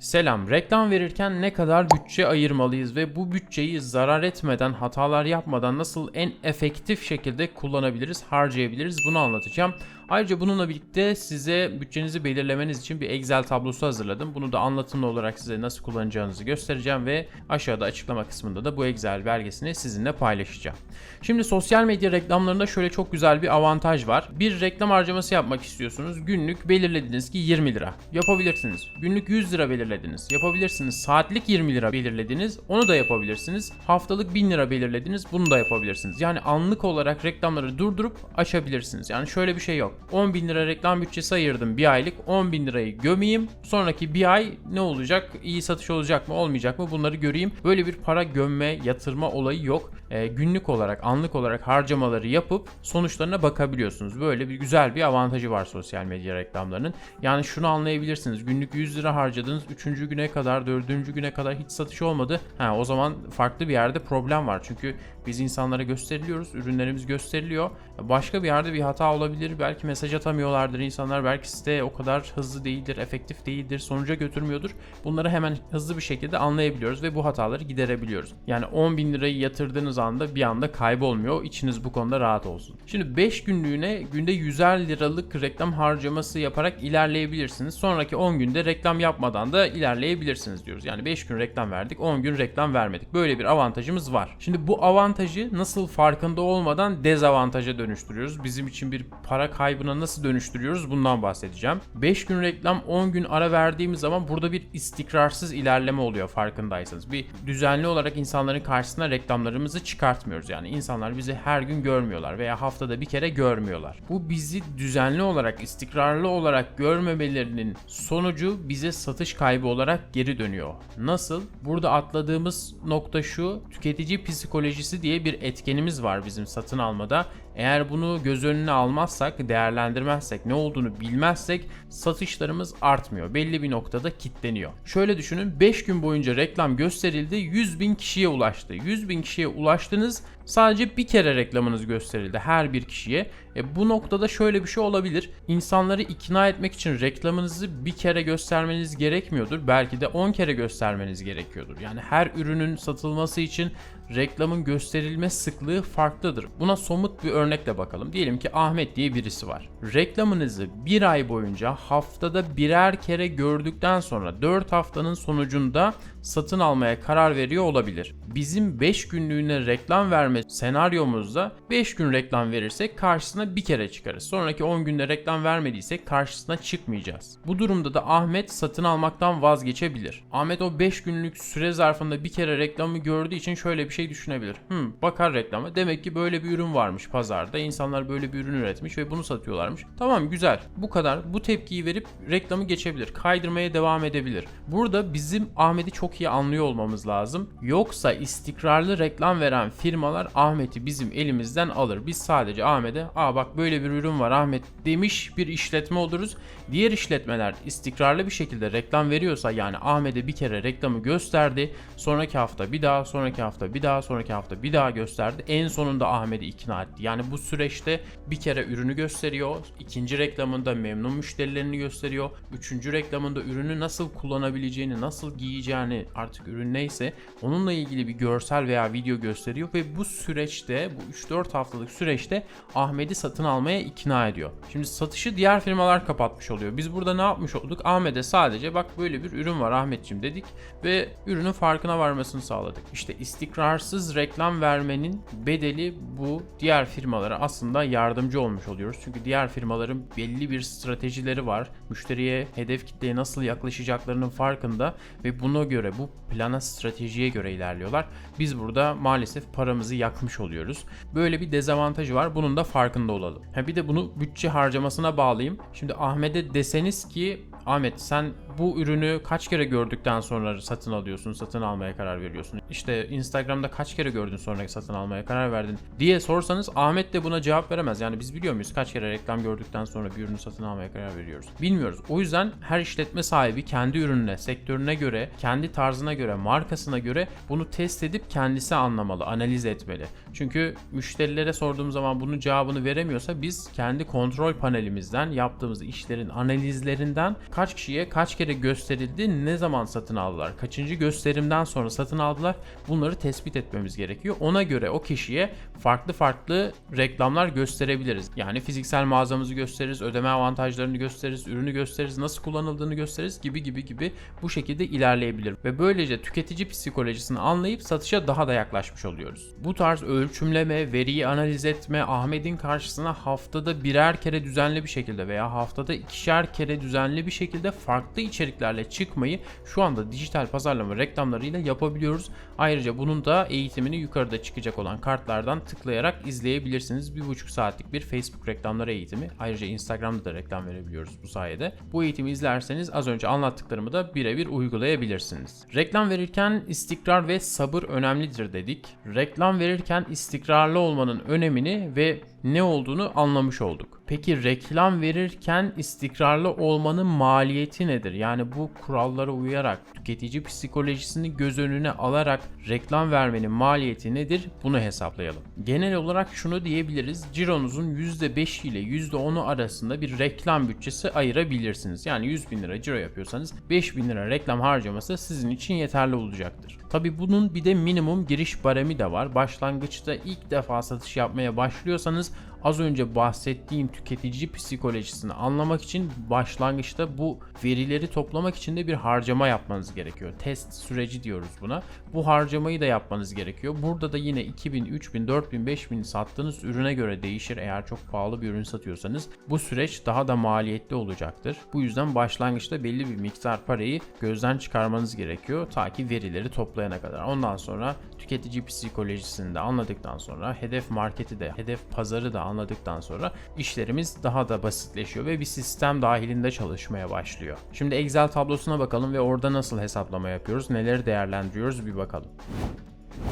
Selam. Reklam verirken ne kadar bütçe ayırmalıyız ve bu bütçeyi zarar etmeden, hatalar yapmadan nasıl en efektif şekilde kullanabiliriz, harcayabiliriz bunu anlatacağım. Ayrıca bununla birlikte size bütçenizi belirlemeniz için bir Excel tablosu hazırladım. Bunu da anlatımlı olarak size nasıl kullanacağınızı göstereceğim ve aşağıda açıklama kısmında da bu Excel belgesini sizinle paylaşacağım. Şimdi sosyal medya reklamlarında şöyle çok güzel bir avantaj var. Bir reklam harcaması yapmak istiyorsunuz. Günlük belirlediniz ki 20 lira. Yapabilirsiniz. Günlük 100 lira belirlediniz. Yapabilirsiniz. Saatlik 20 lira belirlediniz. Onu da yapabilirsiniz. Haftalık 1000 lira belirlediniz. Bunu da yapabilirsiniz. Yani anlık olarak reklamları durdurup açabilirsiniz. Yani şöyle bir şey yok. 10 bin lira reklam bütçesi ayırdım bir aylık. 10 bin lirayı gömeyim. Sonraki bir ay ne olacak? İyi satış olacak mı olmayacak mı? Bunları göreyim. Böyle bir para gömme, yatırma olayı yok. Ee, günlük olarak, anlık olarak harcamaları yapıp sonuçlarına bakabiliyorsunuz. Böyle bir güzel bir avantajı var sosyal medya reklamlarının. Yani şunu anlayabilirsiniz. Günlük 100 lira harcadınız. 3. güne kadar, 4. güne kadar hiç satış olmadı. Ha, o zaman farklı bir yerde problem var. Çünkü biz insanlara gösteriliyoruz. Ürünlerimiz gösteriliyor. Başka bir yerde bir hata olabilir. Belki mesaj atamıyorlardır insanlar. Belki site o kadar hızlı değildir, efektif değildir, sonuca götürmüyordur. Bunları hemen hızlı bir şekilde anlayabiliyoruz ve bu hataları giderebiliyoruz. Yani 10 bin lirayı yatırdığınız anda bir anda kaybolmuyor. İçiniz bu konuda rahat olsun. Şimdi 5 günlüğüne günde 100'er liralık reklam harcaması yaparak ilerleyebilirsiniz. Sonraki 10 günde reklam yapmadan da ilerleyebilirsiniz diyoruz. Yani 5 gün reklam verdik, 10 gün reklam vermedik. Böyle bir avantajımız var. Şimdi bu avantajı nasıl farkında olmadan dezavantaja dönüştürüyoruz? Bizim için bir para kaybına nasıl dönüştürüyoruz? Bundan bahsedeceğim. 5 gün reklam, 10 gün ara verdiğimiz zaman burada bir istikrarsız ilerleme oluyor farkındaysanız. Bir düzenli olarak insanların karşısına reklamlarımızı çıkartmıyoruz. Yani insanlar bizi her gün görmüyorlar veya haftada bir kere görmüyorlar. Bu bizi düzenli olarak, istikrarlı olarak görmemelerinin sonucu bize satış kaybı olarak geri dönüyor. Nasıl? Burada atladığımız nokta şu. Tüketici psikolojisi diye bir etkenimiz var bizim satın almada. Eğer bunu göz önüne almazsak, değerlendirmezsek, ne olduğunu bilmezsek satışlarımız artmıyor. Belli bir noktada kitleniyor. Şöyle düşünün 5 gün boyunca reklam gösterildi 100 bin kişiye ulaştı. 100 bin kişiye ulaştınız sadece bir kere reklamınız gösterildi her bir kişiye. E, bu noktada şöyle bir şey olabilir. İnsanları ikna etmek için reklamınızı bir kere göstermeniz gerekmiyordur. Belki de 10 kere göstermeniz gerekiyordur. Yani her ürünün satılması için reklamın gösterilme sıklığı farklıdır. Buna somut bir örnekle bakalım. Diyelim ki Ahmet diye birisi var. Reklamınızı bir ay boyunca haftada birer kere gördükten sonra 4 haftanın sonucunda satın almaya karar veriyor olabilir. Bizim 5 günlüğüne reklam verme senaryomuzda 5 gün reklam verirsek karşısına bir kere çıkarız. Sonraki 10 günde reklam vermediysek karşısına çıkmayacağız. Bu durumda da Ahmet satın almaktan vazgeçebilir. Ahmet o 5 günlük süre zarfında bir kere reklamı gördüğü için şöyle bir şey düşünebilir. Hmm, bakar reklama. Demek ki böyle bir ürün varmış pazarda. İnsanlar böyle bir ürün üretmiş ve bunu satıyorlarmış. Tamam güzel. Bu kadar. Bu tepkiyi verip reklamı geçebilir. Kaydırmaya devam edebilir. Burada bizim Ahmet'i çok iyi anlıyor olmamız lazım. Yoksa istikrarlı reklam veren firmalar Ahmet'i bizim elimizden alır. Biz sadece Ahmet'e aa bak böyle bir ürün var Ahmet demiş bir işletme oluruz. Diğer işletmeler istikrarlı bir şekilde reklam veriyorsa yani Ahmet'e bir kere reklamı gösterdi. Sonraki hafta bir daha, sonraki hafta bir daha, sonraki hafta bir daha gösterdi. En sonunda Ahmet'i ikna etti. Yani bu süreçte bir kere ürünü gösteriyor. ikinci reklamında memnun müşterilerini gösteriyor. Üçüncü reklamında ürünü nasıl kullanabileceğini, nasıl giyeceğini artık ürün neyse onunla ilgili bir görsel veya video gösteriyor ve bu süreçte bu 3-4 haftalık süreçte Ahmet'i satın almaya ikna ediyor. Şimdi satışı diğer firmalar kapatmış oluyor. Biz burada ne yapmış olduk? Ahmet'e sadece bak böyle bir ürün var Ahmetçim dedik ve ürünün farkına varmasını sağladık. İşte istikrarsız reklam vermenin bedeli bu diğer firmalara aslında yardımcı olmuş oluyoruz. Çünkü diğer firmaların belli bir stratejileri var. Müşteriye, hedef kitleye nasıl yaklaşacaklarının farkında ve buna göre bu plana stratejiye göre ilerliyorlar. Biz burada maalesef paramızı yakmış oluyoruz. Böyle bir dezavantajı var. Bunun da farkında olalım. Ha bir de bunu bütçe harcamasına bağlayayım. Şimdi Ahmet'e deseniz ki Ahmet sen bu ürünü kaç kere gördükten sonra satın alıyorsun, satın almaya karar veriyorsun? İşte Instagram'da kaç kere gördün sonra satın almaya karar verdin diye sorsanız Ahmet de buna cevap veremez. Yani biz biliyor muyuz kaç kere reklam gördükten sonra bir ürünü satın almaya karar veriyoruz? Bilmiyoruz. O yüzden her işletme sahibi kendi ürününe, sektörüne göre, kendi tarzına göre, markasına göre bunu test edip kendisi anlamalı, analiz etmeli. Çünkü müşterilere sorduğum zaman bunun cevabını veremiyorsa biz kendi kontrol panelimizden yaptığımız işlerin analizlerinden Kaç kişiye kaç kere gösterildi, ne zaman satın aldılar, kaçıncı gösterimden sonra satın aldılar bunları tespit etmemiz gerekiyor. Ona göre o kişiye farklı farklı reklamlar gösterebiliriz. Yani fiziksel mağazamızı gösteririz, ödeme avantajlarını gösteririz, ürünü gösteririz, nasıl kullanıldığını gösteririz gibi gibi gibi bu şekilde ilerleyebilir. Ve böylece tüketici psikolojisini anlayıp satışa daha da yaklaşmış oluyoruz. Bu tarz ölçümleme, veriyi analiz etme, Ahmet'in karşısına haftada birer kere düzenli bir şekilde veya haftada ikişer kere düzenli bir şekilde farklı içeriklerle çıkmayı şu anda dijital pazarlama reklamlarıyla yapabiliyoruz. Ayrıca bunun da eğitimini yukarıda çıkacak olan kartlardan tıklayarak izleyebilirsiniz. Bir buçuk saatlik bir Facebook reklamları eğitimi. Ayrıca Instagram'da da reklam verebiliyoruz bu sayede. Bu eğitimi izlerseniz az önce anlattıklarımı da birebir uygulayabilirsiniz. Reklam verirken istikrar ve sabır önemlidir dedik. Reklam verirken istikrarlı olmanın önemini ve ne olduğunu anlamış olduk. Peki reklam verirken istikrarlı olmanın maliyeti nedir? Yani bu kurallara uyarak tüketici psikolojisini göz önüne alarak reklam vermenin maliyeti nedir? Bunu hesaplayalım. Genel olarak şunu diyebiliriz. Cironuzun %5 ile %10'u arasında bir reklam bütçesi ayırabilirsiniz. Yani 100 bin lira ciro yapıyorsanız 5 bin lira reklam harcaması sizin için yeterli olacaktır. Tabi bunun bir de minimum giriş baremi de var. Başlangıçta ilk defa satış yapmaya başlıyorsanız az önce bahsettiğim tüketici psikolojisini anlamak için başlangıçta bu verileri toplamak için de bir harcama yapmanız gerekiyor. Test süreci diyoruz buna. Bu harcamayı da yapmanız gerekiyor. Burada da yine 2000, 3000, 4000, 5000 sattığınız ürüne göre değişir. Eğer çok pahalı bir ürün satıyorsanız bu süreç daha da maliyetli olacaktır. Bu yüzden başlangıçta belli bir miktar parayı gözden çıkarmanız gerekiyor ta ki verileri toplayana kadar. Ondan sonra tüketici psikolojisini de anladıktan sonra hedef marketi de, hedef pazarı da anladıktan sonra işlerimiz daha da basitleşiyor ve bir sistem dahilinde çalışmaya başlıyor. Şimdi Excel tablosuna bakalım ve orada nasıl hesaplama yapıyoruz, neleri değerlendiriyoruz bir bakalım.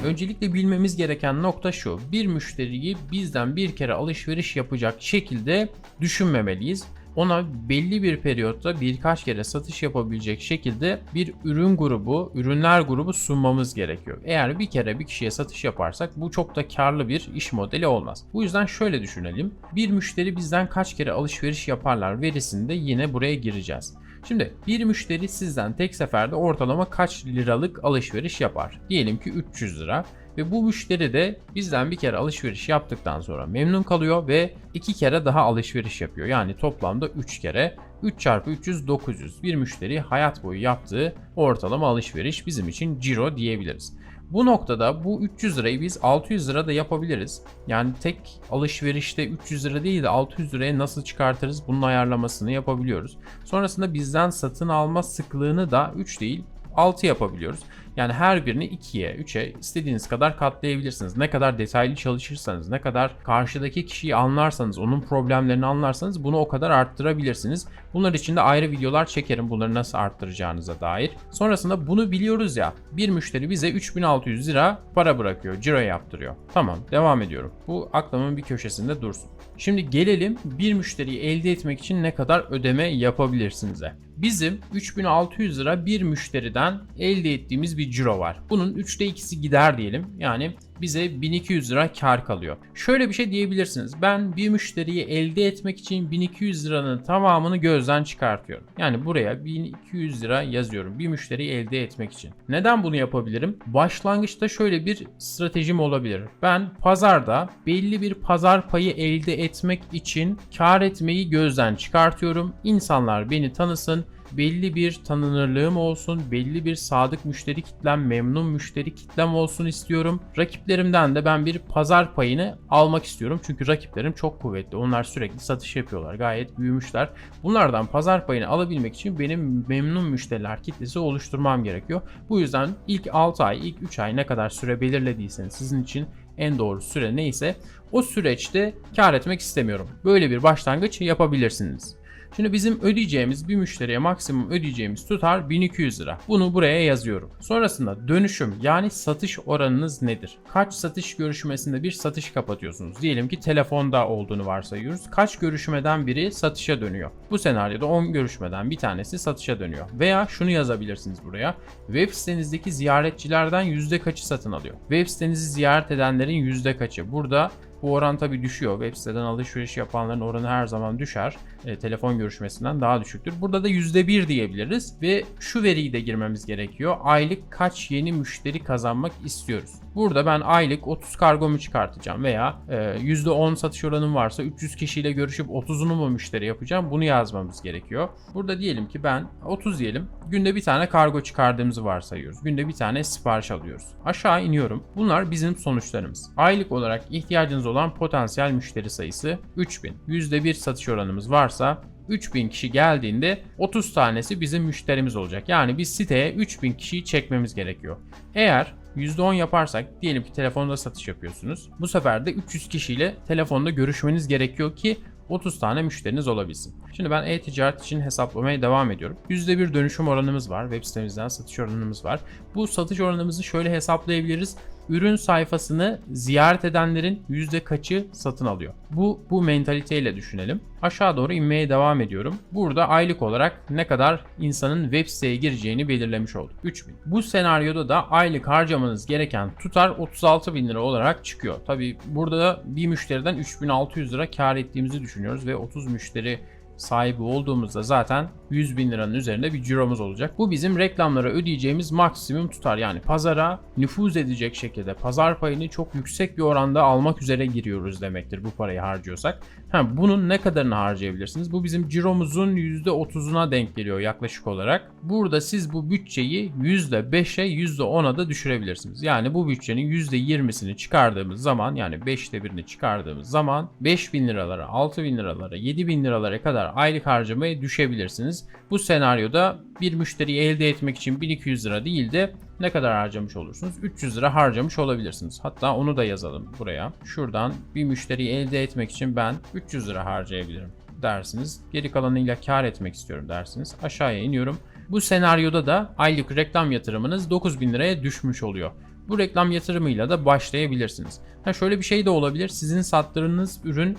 Öncelikle bilmemiz gereken nokta şu. Bir müşteriyi bizden bir kere alışveriş yapacak şekilde düşünmemeliyiz ona belli bir periyotta birkaç kere satış yapabilecek şekilde bir ürün grubu, ürünler grubu sunmamız gerekiyor. Eğer bir kere bir kişiye satış yaparsak bu çok da karlı bir iş modeli olmaz. Bu yüzden şöyle düşünelim. Bir müşteri bizden kaç kere alışveriş yaparlar verisinde yine buraya gireceğiz. Şimdi bir müşteri sizden tek seferde ortalama kaç liralık alışveriş yapar? Diyelim ki 300 lira. Ve bu müşteri de bizden bir kere alışveriş yaptıktan sonra memnun kalıyor ve iki kere daha alışveriş yapıyor. Yani toplamda 3 kere 3 çarpı 300 900 bir müşteri hayat boyu yaptığı ortalama alışveriş bizim için ciro diyebiliriz. Bu noktada bu 300 lirayı biz 600 lira da yapabiliriz. Yani tek alışverişte 300 lira değil de 600 liraya nasıl çıkartırız bunun ayarlamasını yapabiliyoruz. Sonrasında bizden satın alma sıklığını da 3 değil 6 yapabiliyoruz. Yani her birini 2'ye, 3'e istediğiniz kadar katlayabilirsiniz. Ne kadar detaylı çalışırsanız, ne kadar karşıdaki kişiyi anlarsanız, onun problemlerini anlarsanız bunu o kadar arttırabilirsiniz. Bunlar için de ayrı videolar çekerim bunları nasıl arttıracağınıza dair. Sonrasında bunu biliyoruz ya. Bir müşteri bize 3600 lira para bırakıyor, ciro yaptırıyor. Tamam, devam ediyorum. Bu aklımın bir köşesinde dursun. Şimdi gelelim bir müşteriyi elde etmek için ne kadar ödeme yapabilirsiniz'e. Bizim 3600 lira bir müşteriden elde ettiğimiz bir ciro var. Bunun 3'te 2'si gider diyelim. Yani bize 1200 lira kar kalıyor. Şöyle bir şey diyebilirsiniz. Ben bir müşteriyi elde etmek için 1200 liranın tamamını gözden çıkartıyorum. Yani buraya 1200 lira yazıyorum bir müşteriyi elde etmek için. Neden bunu yapabilirim? Başlangıçta şöyle bir stratejim olabilir. Ben pazarda belli bir pazar payı elde etmek için kar etmeyi gözden çıkartıyorum. İnsanlar beni tanısın belli bir tanınırlığım olsun, belli bir sadık müşteri kitlem, memnun müşteri kitlem olsun istiyorum. Rakiplerimden de ben bir pazar payını almak istiyorum. Çünkü rakiplerim çok kuvvetli. Onlar sürekli satış yapıyorlar. Gayet büyümüşler. Bunlardan pazar payını alabilmek için benim memnun müşteriler kitlesi oluşturmam gerekiyor. Bu yüzden ilk 6 ay, ilk 3 ay ne kadar süre belirlediyseniz sizin için en doğru süre neyse o süreçte kar etmek istemiyorum. Böyle bir başlangıç yapabilirsiniz. Şimdi bizim ödeyeceğimiz bir müşteriye maksimum ödeyeceğimiz tutar 1200 lira. Bunu buraya yazıyorum. Sonrasında dönüşüm yani satış oranınız nedir? Kaç satış görüşmesinde bir satış kapatıyorsunuz? Diyelim ki telefonda olduğunu varsayıyoruz. Kaç görüşmeden biri satışa dönüyor? Bu senaryoda 10 görüşmeden bir tanesi satışa dönüyor. Veya şunu yazabilirsiniz buraya. Web sitenizdeki ziyaretçilerden yüzde kaçı satın alıyor? Web sitenizi ziyaret edenlerin yüzde kaçı? Burada Bu oran tabii düşüyor. Web siteden alışveriş yapanların oranı her zaman düşer. E, telefon görüşmesinden daha düşüktür. Burada da %1 diyebiliriz ve şu veriyi de girmemiz gerekiyor. Aylık kaç yeni müşteri kazanmak istiyoruz? Burada ben aylık 30 kargomu çıkartacağım veya e, %10 satış oranım varsa 300 kişiyle görüşüp 30'unu mu müşteri yapacağım? Bunu yazmamız gerekiyor. Burada diyelim ki ben 30 diyelim. Günde bir tane kargo çıkardığımızı varsayıyoruz. Günde bir tane sipariş alıyoruz. Aşağı iniyorum. Bunlar bizim sonuçlarımız. Aylık olarak ihtiyacınız olan potansiyel müşteri sayısı 3000. %1 satış oranımız varsa 3000 kişi geldiğinde 30 tanesi bizim müşterimiz olacak. Yani biz siteye 3000 kişiyi çekmemiz gerekiyor. Eğer %10 yaparsak diyelim ki telefonda satış yapıyorsunuz. Bu sefer de 300 kişiyle telefonda görüşmeniz gerekiyor ki 30 tane müşteriniz olabilsin. Şimdi ben e-ticaret için hesaplamaya devam ediyorum. %1 dönüşüm oranımız var. Web sitemizden satış oranımız var. Bu satış oranımızı şöyle hesaplayabiliriz. Ürün sayfasını ziyaret edenlerin yüzde kaçı satın alıyor? Bu bu mentaliteyle düşünelim. Aşağı doğru inmeye devam ediyorum. Burada aylık olarak ne kadar insanın web siteye gireceğini belirlemiş olduk. 3000. Bu senaryoda da aylık harcamanız gereken tutar 36 bin lira olarak çıkıyor. Tabi burada da bir müşteriden 3600 lira kar ettiğimizi düşünüyoruz ve 30 müşteri sahibi olduğumuzda zaten 100 bin liranın üzerinde bir ciromuz olacak. Bu bizim reklamlara ödeyeceğimiz maksimum tutar. Yani pazara nüfuz edecek şekilde pazar payını çok yüksek bir oranda almak üzere giriyoruz demektir bu parayı harcıyorsak. Ha, bunun ne kadarını harcayabilirsiniz? Bu bizim ciromuzun %30'una denk geliyor yaklaşık olarak. Burada siz bu bütçeyi %5'e %10'a da düşürebilirsiniz. Yani bu bütçenin %20'sini çıkardığımız zaman yani 5'te birini çıkardığımız zaman 5 bin liralara, 6 bin liralara, 7 bin liralara kadar aylık harcamaya düşebilirsiniz. Bu senaryoda bir müşteriyi elde etmek için 1200 lira değil de ne kadar harcamış olursunuz? 300 lira harcamış olabilirsiniz. Hatta onu da yazalım buraya. Şuradan bir müşteriyi elde etmek için ben 300 lira harcayabilirim dersiniz. Geri kalanıyla kar etmek istiyorum dersiniz. Aşağıya iniyorum. Bu senaryoda da aylık reklam yatırımınız 9000 liraya düşmüş oluyor. Bu reklam yatırımıyla da başlayabilirsiniz. Ha şöyle bir şey de olabilir. Sizin sattığınız ürün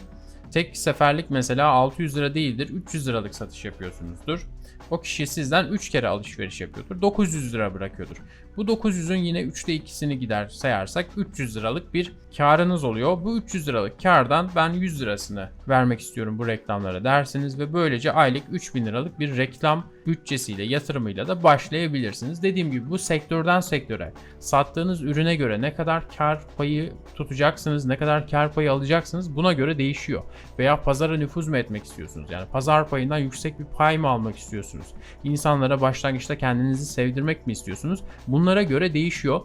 tek seferlik mesela 600 lira değildir. 300 liralık satış yapıyorsunuzdur. O kişi sizden 3 kere alışveriş yapıyordur. 900 lira bırakıyordur. Bu 900'ün yine 3'te 2'sini gider sayarsak 300 liralık bir karınız oluyor. Bu 300 liralık kardan ben 100 lirasını vermek istiyorum bu reklamlara dersiniz ve böylece aylık 3000 liralık bir reklam bütçesiyle yatırımıyla da başlayabilirsiniz. Dediğim gibi bu sektörden sektöre sattığınız ürüne göre ne kadar kar payı tutacaksınız, ne kadar kar payı alacaksınız buna göre değişiyor. Veya pazara nüfuz mu etmek istiyorsunuz? Yani pazar payından yüksek bir pay mı almak istiyorsunuz? İnsanlara başlangıçta kendinizi sevdirmek mi istiyorsunuz? Bunlara göre değişiyor.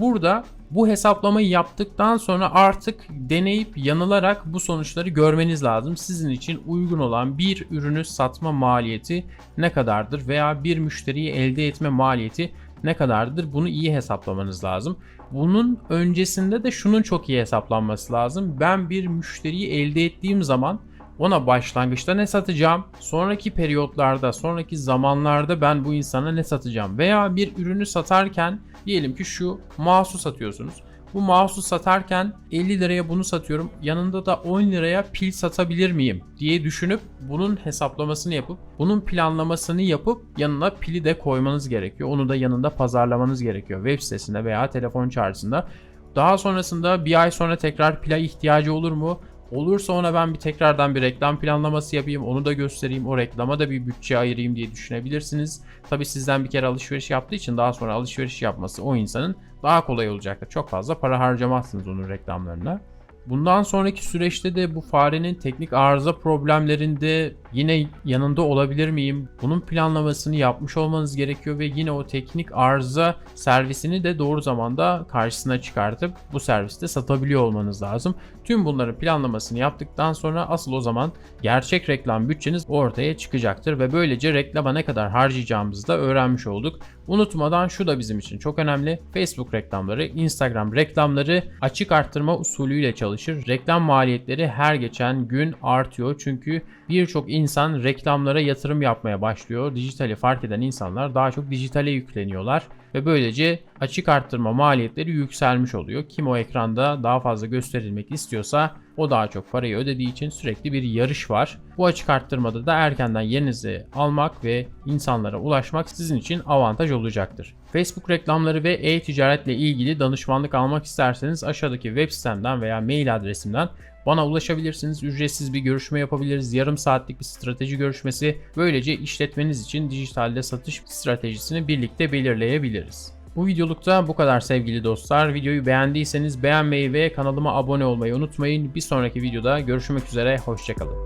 Burada bu hesaplamayı yaptıktan sonra artık deneyip yanılarak bu sonuçları görmeniz lazım. Sizin için uygun olan bir ürünü satma maliyeti ne kadardır veya bir müşteriyi elde etme maliyeti ne kadardır bunu iyi hesaplamanız lazım. Bunun öncesinde de şunun çok iyi hesaplanması lazım. Ben bir müşteriyi elde ettiğim zaman ona başlangıçta ne satacağım? Sonraki periyotlarda, sonraki zamanlarda ben bu insana ne satacağım? Veya bir ürünü satarken diyelim ki şu mouse'u satıyorsunuz. Bu mouse'u satarken 50 liraya bunu satıyorum. Yanında da 10 liraya pil satabilir miyim diye düşünüp bunun hesaplamasını yapıp bunun planlamasını yapıp yanına pili de koymanız gerekiyor. Onu da yanında pazarlamanız gerekiyor web sitesinde veya telefon çağrısında. Daha sonrasında bir ay sonra tekrar pila ihtiyacı olur mu? Olursa ona ben bir tekrardan bir reklam planlaması yapayım, onu da göstereyim, o reklama da bir bütçe ayırayım diye düşünebilirsiniz. Tabi sizden bir kere alışveriş yaptığı için daha sonra alışveriş yapması o insanın daha kolay olacaktır. Çok fazla para harcamazsınız onun reklamlarına. Bundan sonraki süreçte de bu farenin teknik arıza problemlerinde yine yanında olabilir miyim? Bunun planlamasını yapmış olmanız gerekiyor ve yine o teknik arıza servisini de doğru zamanda karşısına çıkartıp bu serviste satabiliyor olmanız lazım. Tüm bunların planlamasını yaptıktan sonra asıl o zaman gerçek reklam bütçeniz ortaya çıkacaktır ve böylece reklama ne kadar harcayacağımızı da öğrenmiş olduk. Unutmadan şu da bizim için çok önemli. Facebook reklamları, Instagram reklamları açık arttırma usulüyle çalışır. Reklam maliyetleri her geçen gün artıyor çünkü birçok insan reklamlara yatırım yapmaya başlıyor. Dijitali fark eden insanlar daha çok dijitale yükleniyorlar ve böylece açık arttırma maliyetleri yükselmiş oluyor. Kim o ekranda daha fazla gösterilmek istiyorsa o daha çok parayı ödediği için sürekli bir yarış var. Bu açık arttırmada da erkenden yerinizi almak ve insanlara ulaşmak sizin için avantaj olacaktır. Facebook reklamları ve e-ticaretle ilgili danışmanlık almak isterseniz aşağıdaki web sitemden veya mail adresimden bana ulaşabilirsiniz. Ücretsiz bir görüşme yapabiliriz. Yarım saatlik bir strateji görüşmesi. Böylece işletmeniz için dijitalde satış stratejisini birlikte belirleyebiliriz. Bu videolukta bu kadar sevgili dostlar. Videoyu beğendiyseniz beğenmeyi ve kanalıma abone olmayı unutmayın. Bir sonraki videoda görüşmek üzere. Hoşçakalın.